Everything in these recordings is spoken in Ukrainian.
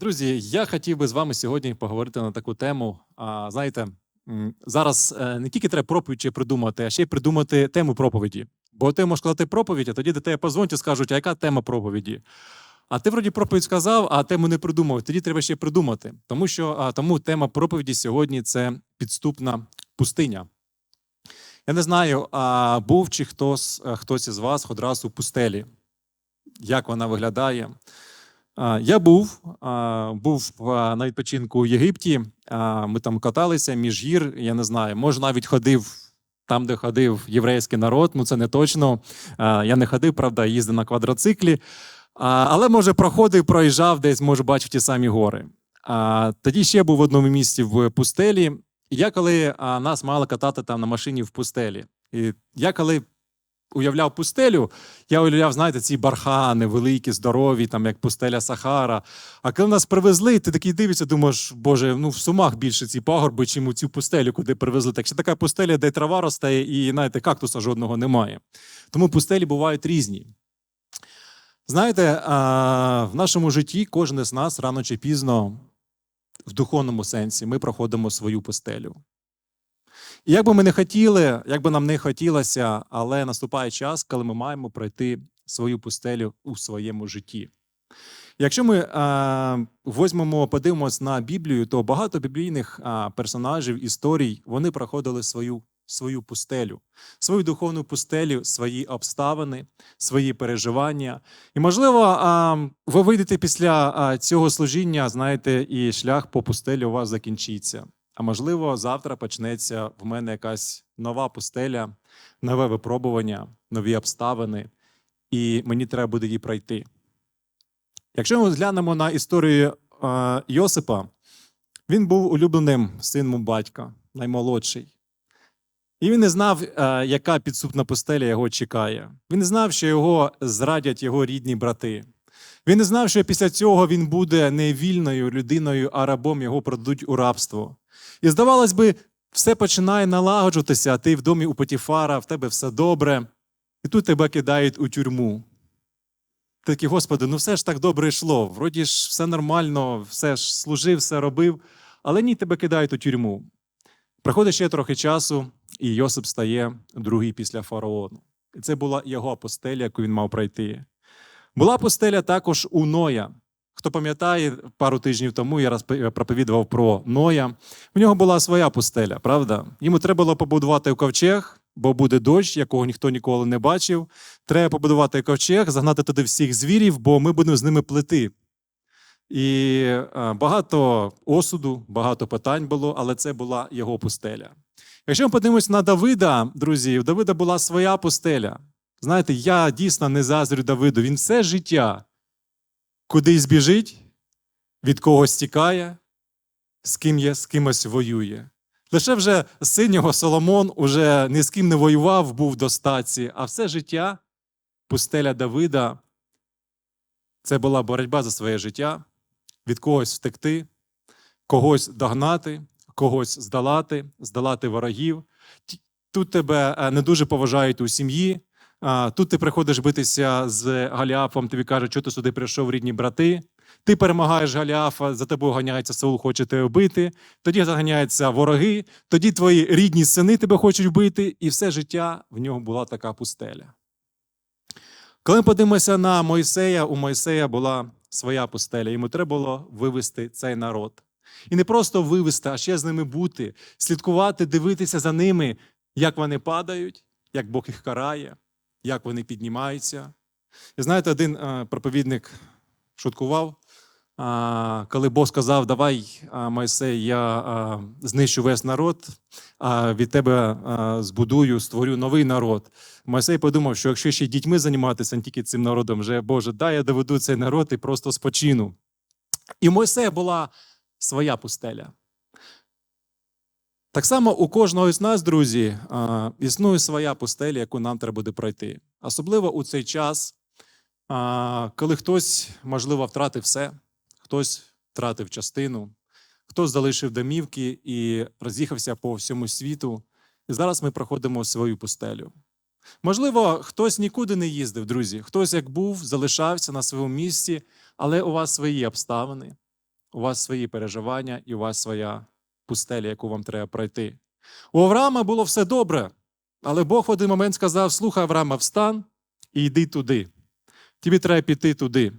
Друзі, я хотів би з вами сьогодні поговорити на таку тему. А, знаєте, зараз е, не тільки треба проповідь придумати, а ще й придумати тему проповіді. Бо ти можеш сказати проповідь, а тоді до тебе позвонять і скажуть, а яка тема проповіді? А ти вроді проповідь сказав, а тему не придумав. Тоді треба ще придумати. Тому що а, тому тема проповіді сьогодні це підступна пустиня. Я не знаю, а був чи хтось, е, хтось із вас хоч раз у пустелі. Як вона виглядає? Я був, був на відпочинку в Єгипті. Ми там каталися між гір. Я не знаю, може навіть ходив там, де ходив єврейський народ. Ну це не точно. Я не ходив, правда, їздив на квадроциклі. Але може проходив, проїжджав, десь може бачив ті самі гори. Тоді ще був в одному місці в пустелі. Я коли нас мали катати там на машині в пустелі. І я коли уявляв пустелю, я уявляв, знаєте, ці бархани великі, здорові, там як пустеля Сахара. А коли нас привезли, ти такий дивишся, думаєш, боже, ну в сумах більше ці пагорби, чим у цю пустелю, куди привезли. Так ще така пустеля, де трава росте, і знаєте, кактуса жодного немає. Тому пустелі бувають різні. Знаєте, в нашому житті кожен з нас рано чи пізно, в духовному сенсі, ми проходимо свою пустелю. І як би ми не хотіли, як би нам не хотілося, але наступає час, коли ми маємо пройти свою пустелю у своєму житті. Якщо ми е, возьмемо, подивимось на Біблію, то багато біблійних е, персонажів, історій, вони проходили свою, свою пустелю, свою духовну пустелю, свої обставини, свої переживання. І, можливо, е, ви вийдете після цього служіння, знаєте, і шлях по пустелі у вас закінчиться. А можливо, завтра почнеться в мене якась нова пустеля, нове випробування, нові обставини, і мені треба буде її пройти. Якщо ми глянемо на історію е, Йосипа, він був улюбленим сином батька, наймолодший. І він не знав, е, яка підступна пустеля його чекає. Він не знав, що його зрадять його рідні брати. Він не знав, що після цього він буде не вільною людиною, а рабом його продадуть у рабство. І здавалось би, все починає налагоджуватися, а ти в домі у Потіфара, в тебе все добре, і тут тебе кидають у тюрму. Ти такий, Господи, ну все ж так добре йшло. Вроді ж все нормально, все ж служив, все робив, але ні, тебе кидають у тюрму. Проходить ще трохи часу, і Йосип стає другий після фараону. І це була його постеля, яку він мав пройти. Була постеля також у Ноя. Хто пам'ятає, пару тижнів тому я проповідував про Ноя. У нього була своя пустеля, правда? Йому треба було побудувати ковчег, бо буде дощ, якого ніхто ніколи не бачив. Треба побудувати ковчег, загнати туди всіх звірів, бо ми будемо з ними плити. І е, багато осуду, багато питань було, але це була його пустеля. Якщо ми подивимося на Давида, друзі, у Давида була своя пустеля. Знаєте, я дійсно не заздрю Давиду. Він все життя кудись біжить, від когось тікає, з ким є, з кимось воює. Лише вже син його Соломон уже ні з ким не воював, був в достатці, а все життя, пустеля Давида, це була боротьба за своє життя, від когось втекти, когось догнати, когось здолати, здолати ворогів. Тут тебе е, не дуже поважають у сім'ї, Тут ти приходиш битися з Галіафом, тобі кажуть, що ти сюди прийшов рідні брати. Ти перемагаєш Галіафа, за тобою ганяється Саул, хоче тебе вбити. Тоді заганяються вороги, тоді твої рідні сини тебе хочуть вбити, і все життя в нього була така пустеля. Коли ми подивимося на Мойсея, у Мойсея була своя пустеля. Йому треба було вивести цей народ. І не просто вивести, а ще з ними бути, слідкувати, дивитися за ними, як вони падають, як Бог їх карає, як вони піднімаються. І знаєте, один е, проповідник шуткував, коли Бог сказав: Давай, а, Мойсей, я знищу весь народ, а від тебе збудую, створю новий народ. Мойсей подумав, що якщо ще дітьми займатися, не тільки цим народом, вже Боже, дай я доведу цей народ і просто спочину. І Мойсея була своя пустеля. Так само у кожного з нас, друзі, існує своя пустеля, яку нам треба буде пройти. Особливо у цей час, коли хтось, можливо, втратив все, хтось втратив частину, хтось залишив домівки і роз'їхався по всьому світу. І зараз ми проходимо свою пустелю. Можливо, хтось нікуди не їздив, друзі. Хтось як був, залишався на своєму місці, але у вас свої обставини. у вас свої переживання і у вас своя пустеля, яку вам треба пройти. У Авраама було все добре, але Бог в один момент сказав: слухай, Авраама, встань і йди туди. Тобі треба піти туди.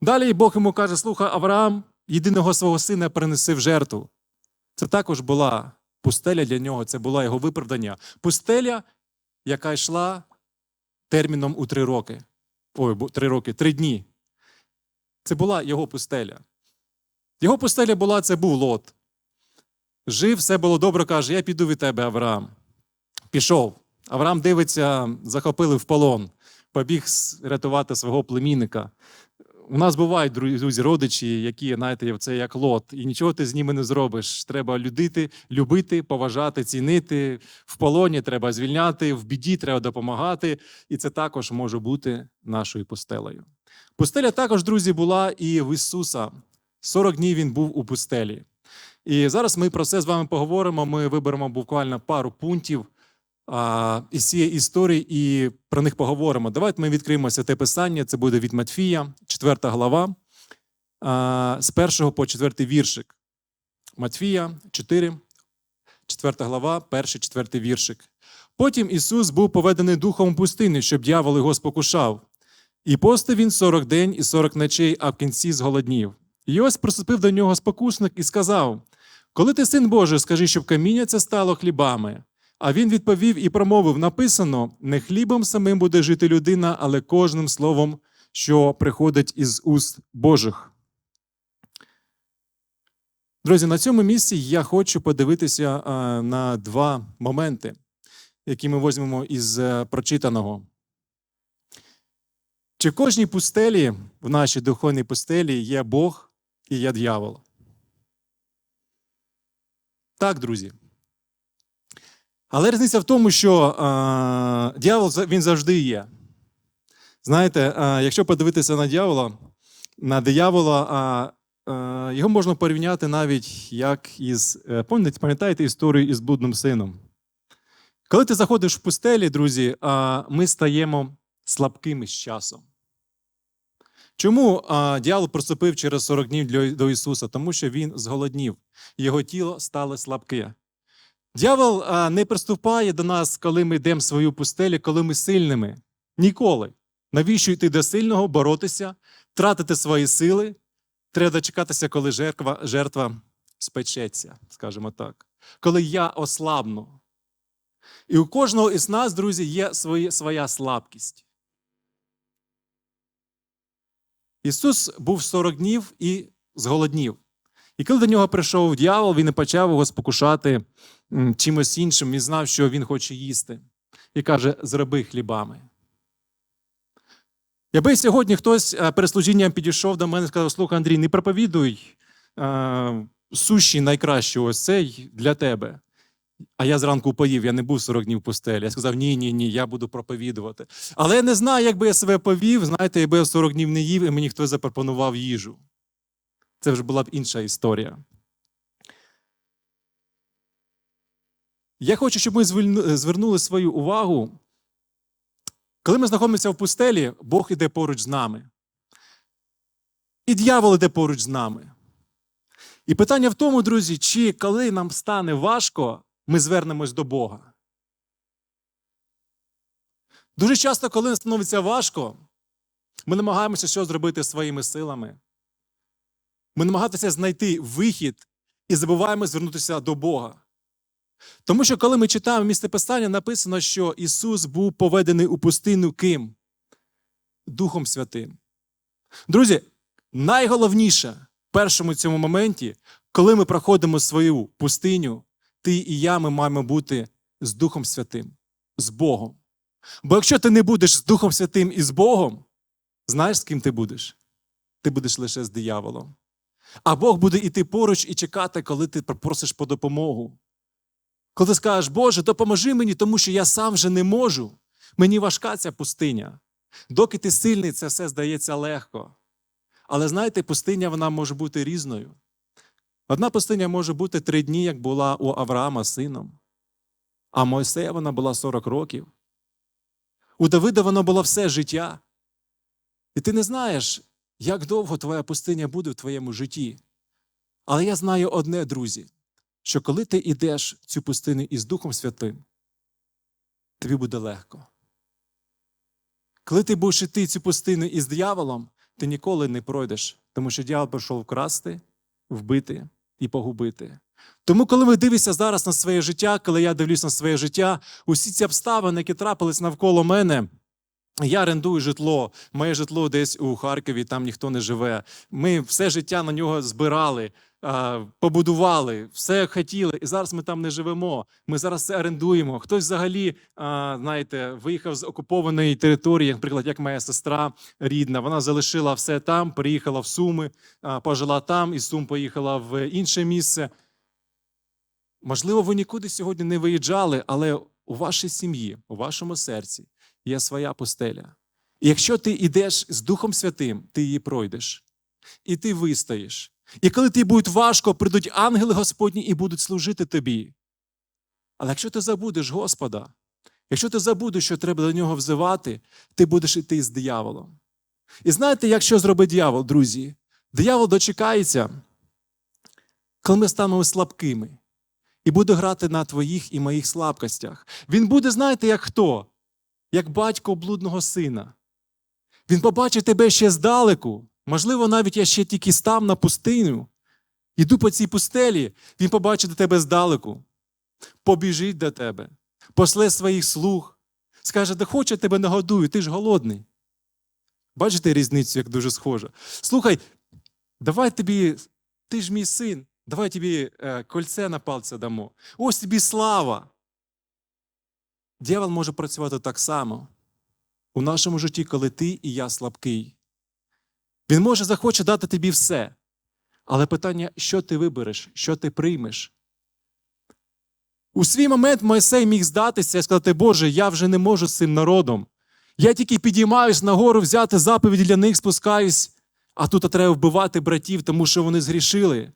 Далі Бог йому каже: слухай, Авраам, єдиного свого сина принеси в жертву. Це також була пустеля для нього, це було його виправдання. Пустеля, яка йшла терміном у три роки. Ой, три роки, три дні. Це була його пустеля. Його пустеля була, це був лот. Жив, все було добре, каже: Я піду від тебе, Авраам. Пішов. Авраам дивиться, захопили в полон, побіг рятувати свого племінника. У нас бувають друзі, родичі, які, знаєте, це як лот, і нічого ти з ними не зробиш. Треба людити, любити, поважати, цінити. В полоні треба звільняти, в біді треба допомагати. І це також може бути нашою пустелею. Пустеля також, друзі, була і в Ісуса. 40 днів він був у пустелі. І зараз ми про це з вами поговоримо. Ми виберемо буквально пару пунктів а, із цієї історії і про них поговоримо. Давайте ми відкриємо те писання. Це буде від Матфія, 4 глава, а, з 1 по 4 віршик. Матфія 4, 4 глава, 1, 4 віршик. Потім Ісус був поведений духом пустини, щоб дьявол його спокушав. І постив він 40 день і 40 ночей, а в кінці зголоднів. І ось приступив до нього спокусник і сказав: Коли ти син Божий, скажи, щоб каміння це стало хлібами. А він відповів і промовив: написано: не хлібом самим буде жити людина, але кожним словом, що приходить із уст Божих. Друзі, на цьому місці я хочу подивитися на два моменти, які ми візьмемо із е, прочитаного. Чи в кожній пустелі, в нашій духовній пустелі, є Бог і є дьявол? Так, друзі. Але різниця в тому, що е, дьявол він завжди є. Знаєте, е, якщо подивитися на дьявола, на диявола, е, е, його можна порівняти навіть як із. е, пам'ятаєте, історію із блудним сином? Коли ти заходиш в пустелі, друзі, е, ми стаємо слабкими з часом. Чому а, дьявол проступив через 40 днів для, до Ісуса? Тому що він зголоднів, його тіло стало слабке. Дьявол а, не приступає до нас, коли ми йдемо свою пустелю, коли ми сильними. Ніколи. Навіщо йти до сильного, боротися, тратити свої сили? Треба дочекатися, коли жертва, жертва спечеться, скажімо так. Коли я ослабну. І у кожного із нас, друзі, є свої, своя слабкість. Ісус був 40 днів і зголоднів. І коли до нього прийшов дьявол, він і почав його спокушати чимось іншим. Він знав, що він хоче їсти. І каже: зроби хлібами. Якби сьогодні хтось е, перед служінням підійшов до мене і сказав: слухай, Андрій, не проповідуй е, суші найкраще, ось цей для тебе. А я зранку поїв, я не був 40 днів в пустелі. Я сказав: ні, ні, ні, я буду проповідувати. Але я не знаю, як би я себе повів, знаєте, якби я 40 днів не їв, і мені хтось запропонував їжу. Це вже була б інша історія. Я хочу, щоб ми звернули свою увагу. Коли ми знаходимося в пустелі, Бог іде поруч з нами. І дьявол іде поруч з нами. І питання в тому, друзі, чи коли нам стане важко, ми звернемось до Бога. Дуже часто, коли становиться важко, ми намагаємося щось зробити своїми силами. Ми намагаємося знайти вихід і забуваємо звернутися до Бога. Тому що, коли ми читаємо місце писання, написано, що Ісус був поведений у пустину ким? Духом Святим. Друзі, найголовніше в першому цьому моменті, коли ми проходимо свою пустиню, ти і я ми маємо бути з Духом Святим, з Богом. Бо якщо ти не будеш з Духом Святим і з Богом, знаєш, з ким ти будеш? Ти будеш лише з дияволом. А Бог буде йти поруч і чекати, коли ти просиш по допомогу. Коли ти скажеш, Боже, допоможи мені, тому що я сам вже не можу. Мені важка ця пустиня. Доки ти сильний, це все здається легко. Але знаєте, пустиня вона може бути різною. Одна пустиня може бути три дні, як була у Авраама сином. А Мойсея вона була 40 років. У Давида воно було все життя. І ти не знаєш, як довго твоя пустиня буде в твоєму житті. Але я знаю одне, друзі, що коли ти йдеш в цю пустиню із Духом Святим, тобі буде легко. Коли ти будеш йти цю пустину із дияволом, ти ніколи не пройдеш, тому що диявол прийшов вкрасти, вбити і погубити. Тому, коли ви дивишся зараз на своє життя, коли я дивлюсь на своє життя, усі ці обставини, які трапились навколо мене, я орендую житло, моє житло десь у Харкові, там ніхто не живе. Ми все життя на нього збирали, побудували, все хотіли, і зараз ми там не живемо. Ми зараз це орендуємо. Хтось взагалі, знаєте, виїхав з окупованої території, наприклад, як моя сестра рідна. Вона залишила все там, переїхала в Суми, пожила там, із Сум поїхала в інше місце. Можливо, ви нікуди сьогодні не виїжджали, але у вашій сім'ї, у вашому серці є своя пустеля. І якщо ти йдеш з Духом Святим, ти її пройдеш, і ти вистоїш. І коли тобі буде важко, прийдуть ангели Господні і будуть служити тобі. Але якщо ти забудеш Господа, якщо ти забудеш, що треба до нього взивати, ти будеш йти з дияволом. І знаєте, як що зробить диявол, друзі? Диявол дочекається, коли ми станемо слабкими, і буде грати на твоїх і моїх слабкостях. Він буде, знаєте, як хто? Як батько блудного сина. Він побачить тебе ще здалеку. Можливо, навіть я ще тільки став на пустиню, іду по цій пустелі, він побачить до тебе здалеку, побіжить до тебе, пошле своїх слуг, скаже, де хоче тебе нагодую, ти ж голодний. Бачите різницю, як дуже схоже. Слухай, давай тобі, ти ж мій син, давай тобі е, кольце на пальця дамо. Ось тобі слава. Дьявол може працювати так само у нашому житті, коли ти і я слабкий. Він може захоче дати тобі все. Але питання, що ти вибереш, що ти приймеш. У свій момент Мойсей міг здатися і сказати, Боже, я вже не можу з цим народом. Я тільки підіймаюсь нагору взяти заповіді для них, спускаюсь, а тут треба вбивати братів, тому що вони згрішили.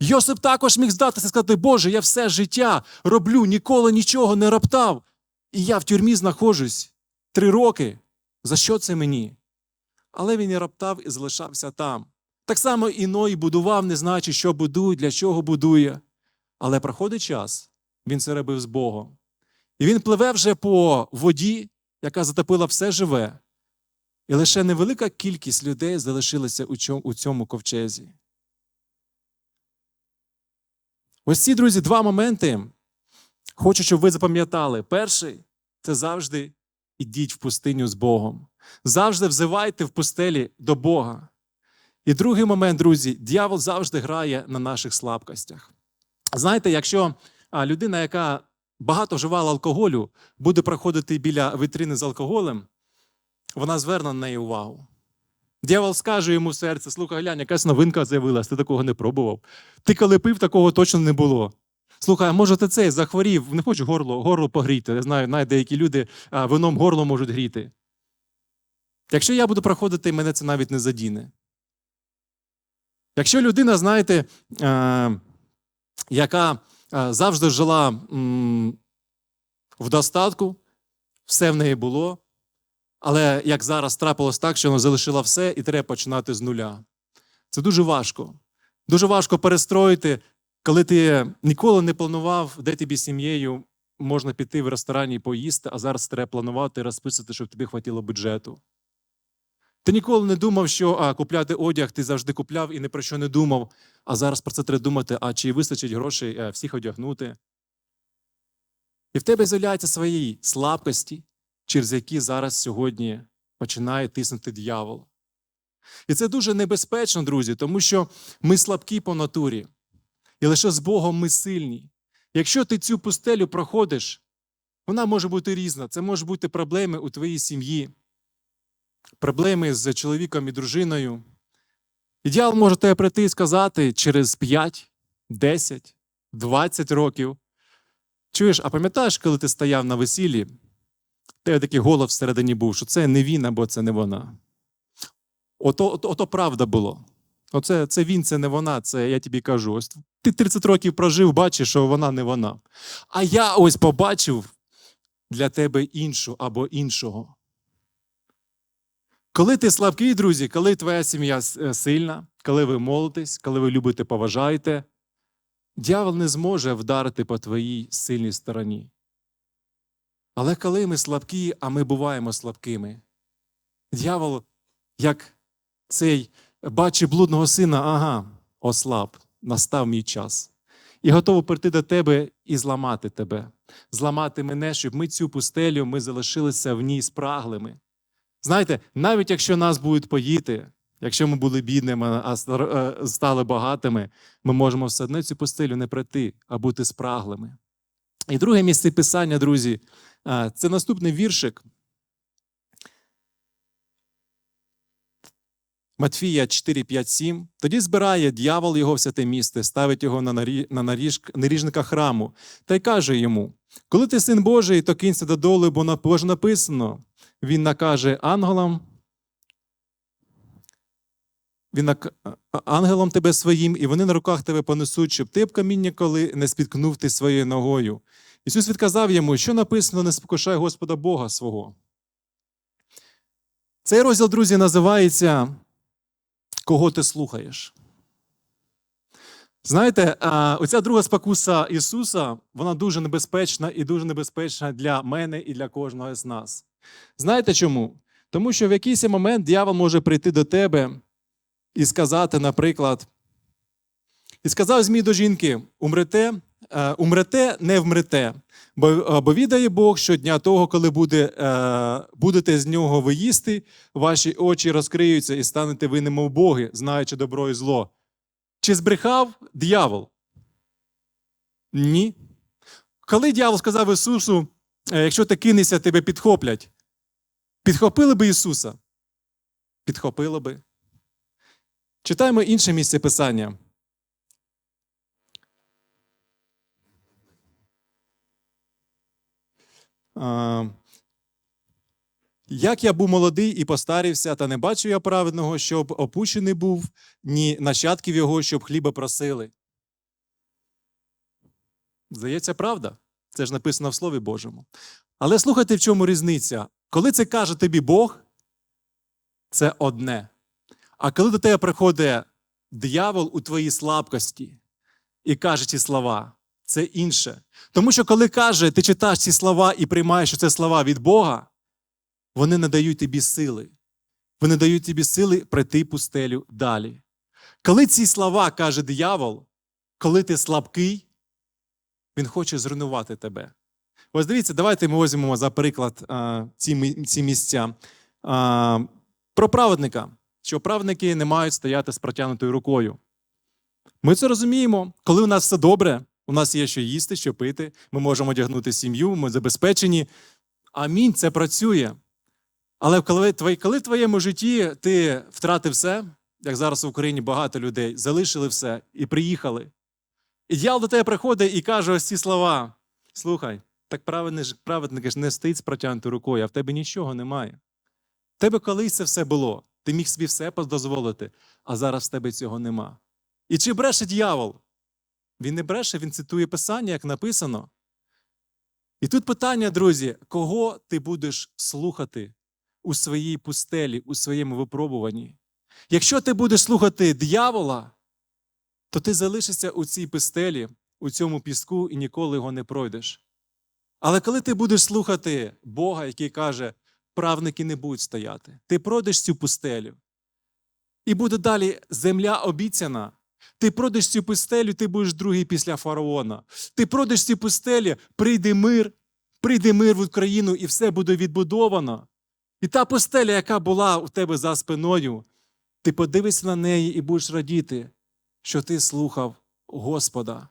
Йосип також міг здатися і сказати, Боже, я все життя роблю, ніколи нічого не роптав. І я в тюрмі знаходжусь три роки. За що це мені? Але він і раптав і залишався там. Так само Іной будував, не знаючи, що будує, для чого будує. Але проходить час, він це робив з Богом. І він пливе вже по воді, яка затопила все живе. І лише невелика кількість людей залишилася у цьому ковчезі. Ось ці, друзі, два моменти. Хочу, щоб ви запам'ятали. Перший це завжди ідіть в пустиню з Богом. Завжди взивайте в пустелі до Бога. І другий момент, друзі, дьявол завжди грає на наших слабкостях. Знаєте, якщо людина, яка багато вживала алкоголю, буде проходити біля вітрини з алкоголем, вона зверне на неї увагу. Дьявол скаже йому серце: слухай, глянь, якась новинка з'явилась, ти такого не пробував. Ти коли пив, такого точно не було. Слухай, а може ти цей захворів, не хочу горло, горло погріти. Я знаю, навіть деякі люди вином горло можуть гріти. Якщо я буду проходити, мене це навіть не задіне. Якщо людина, знаєте, е, яка е, завжди жила в достатку, все в неї було, але як зараз трапилось так, що вона залишила все і треба починати з нуля. Це дуже важко. Дуже важко перестроїти, коли ти ніколи не планував, де тобі сім'єю можна піти в ресторані і поїсти, а зараз треба планувати і розписати, щоб тобі хватило бюджету. Ти ніколи не думав, що а, купляти одяг ти завжди купляв і ні про що не думав. А зараз про це треба думати, а чи вистачить грошей а, всіх одягнути. І в тебе з'являються свої слабкості, через які зараз сьогодні починає тиснути дьявол. І це дуже небезпечно, друзі, тому що ми слабкі по натурі. І лише з Богом ми сильні. Якщо ти цю пустелю проходиш, вона може бути різна. Це можуть бути проблеми у твоїй сім'ї, проблеми з чоловіком і дружиною. І дьявол може тебе прийти і сказати через 5, 10, 20 років. Чуєш, а пам'ятаєш, коли ти стояв на весіллі, тебе такий голос всередині був, що це не він або це не вона. Ото, ото, ото правда було. Оце це він, це не вона, це я тобі кажу. Ось ти 30 років прожив, бачиш, що вона не вона. А я ось побачив для тебе іншу або іншого. Коли ти слабкий, друзі, коли твоя сім'я е, сильна, коли ви молитесь, коли ви любите, поважаєте, дьявол не зможе вдарити по твоїй сильній стороні. Але коли ми слабкі, а ми буваємо слабкими, дьявол, як цей бачить блудного сина, ага, ослаб, настав мій час. І готовий прийти до тебе і зламати тебе, зламати мене, щоб ми цю пустелю ми залишилися в ній спраглими. Знаєте, навіть якщо нас будуть поїти, якщо ми були бідними, а е, стали багатими, ми можемо все одно цю пустелю не пройти, а бути спраглими. І друге місце писання, друзі, е, це наступний віршик. Матфія 4, 5, 7. Тоді збирає дьявол його в святе місце, ставить його на, нарі... на наріж... наріжника храму та й каже йому: Коли ти син Божий, то кинься додолу, бо написано. Він накаже ангелам. Він нак... ангелом тебе своїм, і вони на руках тебе понесуть, щоб ти б каміння, коли не спіткнув ти своєю ногою. Ісус відказав йому, що написано: не спокушай Господа Бога свого. Цей розділ, друзі, називається Кого ти слухаєш? Знаєте, оця друга спокуса Ісуса, вона дуже небезпечна і дуже небезпечна для мене і для кожного з нас. Знаєте чому? Тому що в якийсь момент дьявол може прийти до тебе і сказати, наприклад, і сказав Змій до жінки: умрете, е, умрете, не вмрете. Бо, е, бо відає Бог, що дня того, коли буде, е, будете з нього ви їсти, ваші очі розкриються і станете ви немов боги, знаючи добро і зло. Чи збрехав диявол? Ні. Коли дьявол сказав Ісусу, «Е, якщо ти кинешся, тебе підхоплять, підхопили би Ісуса? Підхопило би. Читаємо інше місце Писання. Як я був молодий і постарівся, та не бачу я праведного, щоб опущений був, ні нащадків його, щоб хліба просили. Здається, правда. Це ж написано в Слові Божому. Але слухайте, в чому різниця. Коли це каже тобі Бог, це одне. А коли до тебе приходить диявол у твоїй слабкості і каже ці слова, це інше. Тому що коли каже, ти читаєш ці слова і приймаєш, що це слова від Бога, вони не дають тобі сили. Вони дають тобі сили пройти пустелю далі. Коли ці слова каже диявол, коли ти слабкий, він хоче зруйнувати тебе. Ось дивіться, давайте ми візьмемо за приклад ці, ці місця. Про праведника, що праведники не мають стояти з протягнутою рукою. Ми це розуміємо, коли у нас все добре, у нас є що їсти, що пити, ми можемо одягнути сім'ю, ми забезпечені. Амінь, це працює. Але коли, коли в твоєму житті ти втратив все, як зараз в Україні багато людей, залишили все і приїхали. І дьявол до тебе приходить і каже ось ці слова: слухай, так праведник, ж- не стоїть з протягнутою рукою, а в тебе нічого немає. В тебе колись це все було. Ти міг собі все дозволити, а зараз в тебе цього нема. І чи бреше дьявол? Він не бреше, він цитує Писання, як написано. І тут питання, друзі, кого ти будеш слухати у своїй пустелі, у своєму випробуванні? Якщо ти будеш слухати диявола, то ти залишишся у цій пустелі, у цьому піску і ніколи його не пройдеш. Але коли ти будеш слухати Бога, який каже, правники не будуть стояти, ти пройдеш цю пустелю. І буде далі земля обіцяна. Ти пройдеш цю пустелю, ти будеш другий після фараона. Ти пройдеш цю пустелю, прийде мир, прийде мир в Україну, і все буде відбудовано. І та пустеля, яка була у тебе за спиною, ти подивишся на неї і будеш радіти, що ти слухав Господа.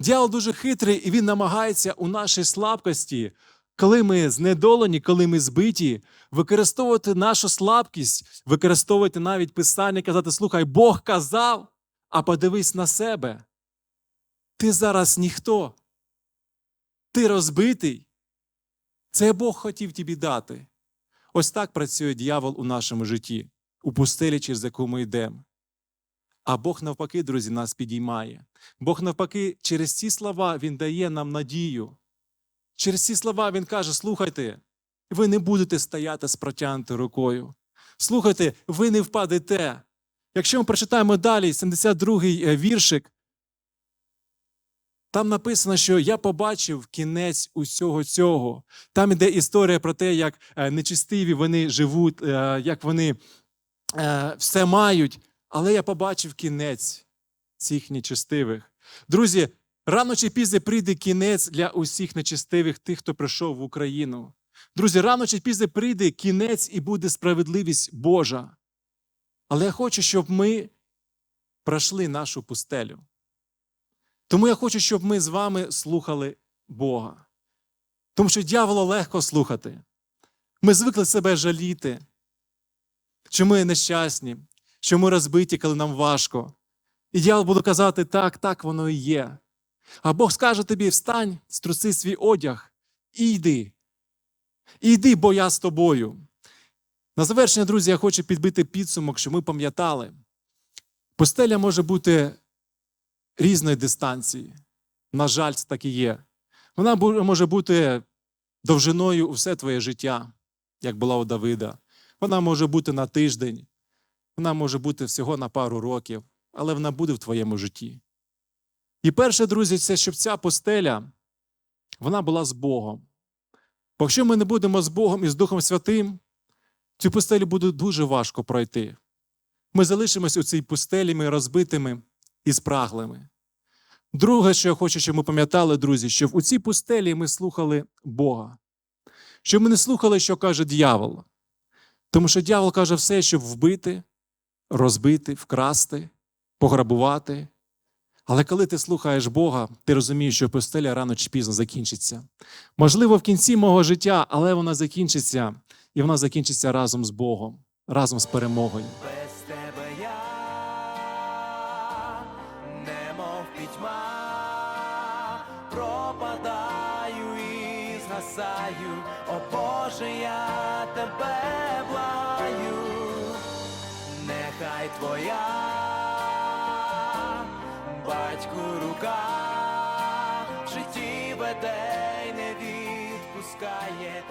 Діал дуже хитрий, і він намагається у нашій слабкості, коли ми знедолені, коли ми збиті, використовувати нашу слабкість, використовувати навіть писання, казати: слухай, Бог казав, а подивись на себе. Ти зараз ніхто. Ти розбитий. Це Бог хотів тобі дати. Ось так працює дьявол у нашому житті, у пустелі, через яку ми йдемо. А Бог навпаки, друзі, нас підіймає. Бог навпаки, через ці слова Він дає нам надію. Через ці слова Він каже: слухайте, ви не будете стояти з протягнутою рукою. Слухайте, ви не впадете. Якщо ми прочитаємо далі, 72-й е, віршик, там написано, що я побачив кінець усього цього. Там іде історія про те, як е, нечистиві вони живуть, е, як вони все мають. Але я побачив кінець цих нечистивих. Друзі, рано чи пізно прийде кінець для усіх нечистивих, тих, хто прийшов в Україну. Друзі, рано чи пізно прийде кінець і буде справедливість Божа. Але я хочу, щоб ми пройшли нашу пустелю. Тому я хочу, щоб ми з вами слухали Бога. Тому що дьявола легко слухати. Ми звикли себе жаліти, що ми нещасні, що ми розбиті, коли нам важко. І дьявол буде казати, так, так воно і є. А Бог скаже тобі: встань, струси свій одяг і йди. І йди, бо я з тобою. На завершення, друзі, я хочу підбити підсумок, що ми пам'ятали. Пустеля може бути різної дистанції. На жаль, це так і є. Вона може бути довжиною у все твоє життя, як була у Давида. Вона може бути на тиждень, вона може бути всього на пару років, але вона буде в твоєму житті. І перше, друзі, це щоб ця пустеля вона була з Богом. Бо якщо ми не будемо з Богом і з Духом Святим, цю пустелю буде дуже важко пройти. Ми залишимось у цій пустелі ми розбитими і спраглими. Друге, що я хочу, щоб ми пам'ятали, друзі, що у цій пустелі ми слухали Бога. Щоб ми не слухали, що каже дьявол. Тому що дьявол каже все, щоб вбити, розбити, вкрасти, пограбувати. Але коли ти слухаєш Бога, ти розумієш, що пустеля рано чи пізно закінчиться. Можливо, в кінці мого життя, але вона закінчиться, і вона закінчиться разом з Богом, разом з перемогою. Без тебе я немов пітьма, пропадаю і згасаю, о Боже, я тебе батьку рука в житті веде й не відпускає,